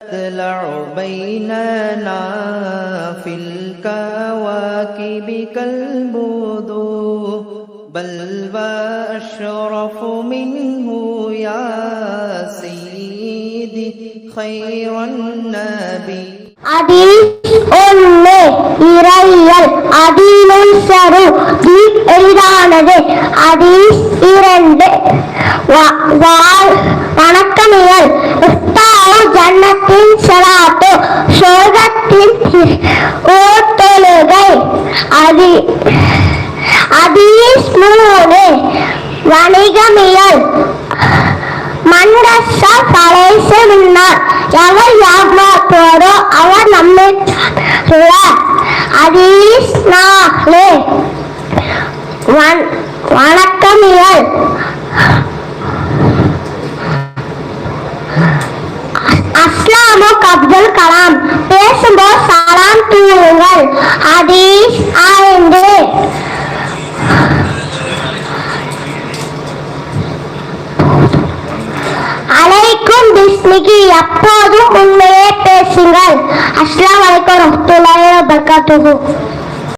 تطلع بيننا في الكواكب كالبدور بل وأشرف منه يا سيدي خير النبي அதில் ஒன்று இறையல் அதிலும் சரு தி எளிதானது அதில் இரண்டு ஜன்னத்தின் சலாத்து சொர்க்கத்தின் ஓட்டொழுகை அதி அதீஸ் மூணு வணிகமியல். மன்ரசா பழைசு முன்னார் எவர் யாமாத்தோரோ அவர் நம்மை அதீஸ் நாலு வணக்கமியல். ஷேக் அப்துல் கலாம். பேசும்போது சலாம் தூவுங்கள். ஹதீஸ் ஐந்து அலைக்கும் பிஸ்மிகி எப்போதும் உண்மையே பேசுங்கள். அஸ்லாம் வலைக்கம் ரஹ்மத்துல்லாஹி வபரகாத்துஹு.